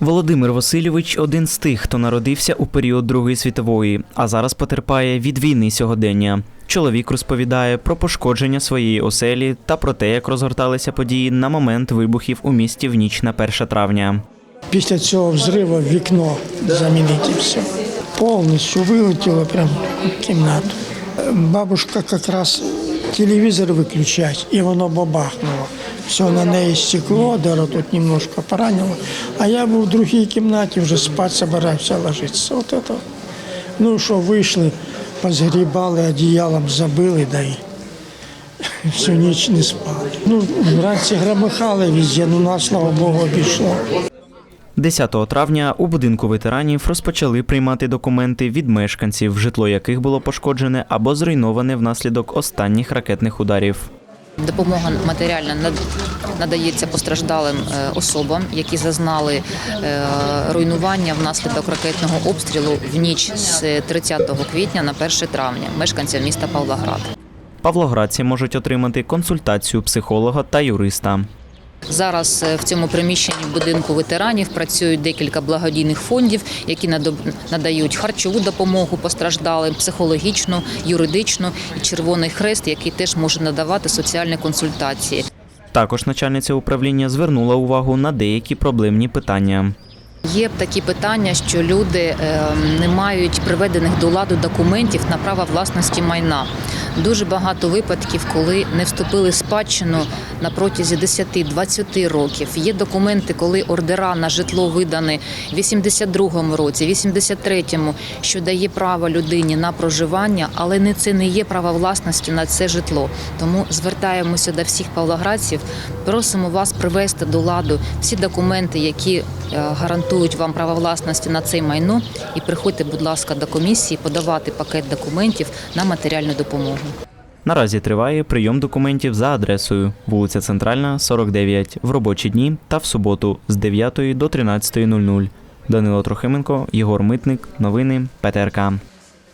Володимир Васильович один з тих, хто народився у період Другої світової, а зараз потерпає від війни сьогодення. Чоловік розповідає про пошкодження своєї оселі та про те, як розгорталися події на момент вибухів у місті в ніч на 1 травня. Після цього взриву вікно замінити все. Повністю вилетіло прямо в кімнату. Бабушка якраз телевізор виключать, і воно бабахнуло. Все на неї стекло, даже тут немножко поранило. А я був в другій кімнаті, вже спати собирався ложитися. От это. Ну що, вийшли, позгрібали, одіялом забили, да і всю ніч не спали. Ну, вранці громихали везде, ну нас, слава Богу, обійшло. 10 травня у будинку ветеранів розпочали приймати документи від мешканців, житло яких було пошкоджене або зруйноване внаслідок останніх ракетних ударів. Допомога матеріальна над- надається постраждалим е, особам, які зазнали е, руйнування внаслідок ракетного обстрілу в ніч з 30 квітня на 1 травня мешканцям міста Павлоград. Павлоградці можуть отримати консультацію психолога та юриста. Зараз е, в цьому приміщенні будинку ветеранів працюють декілька благодійних фондів, які надають харчову допомогу постраждалим, психологічну, юридичну і Червоний Хрест, який теж може надавати соціальні консультації. Також начальниця управління звернула увагу на деякі проблемні питання. Є такі питання, що люди е, не мають приведених до ладу документів на право власності майна. Дуже багато випадків, коли не вступили в спадщину на протязі 10-20 років. Є документи, коли ордера на житло видані в 82-му році, 83-му, що дає право людині на проживання, але не це не є право власності на це житло. Тому звертаємося до всіх павлоградців, просимо вас привести до ладу всі документи, які е, гарантують вам право власності на це майно, і приходьте, будь ласка, до комісії подавати пакет документів на матеріальну допомогу. Наразі триває прийом документів за адресою вулиця Центральна, 49, в робочі дні та в суботу з 9 до 13.00. Данило Трохименко, Єгор Митник, новини ПТРК.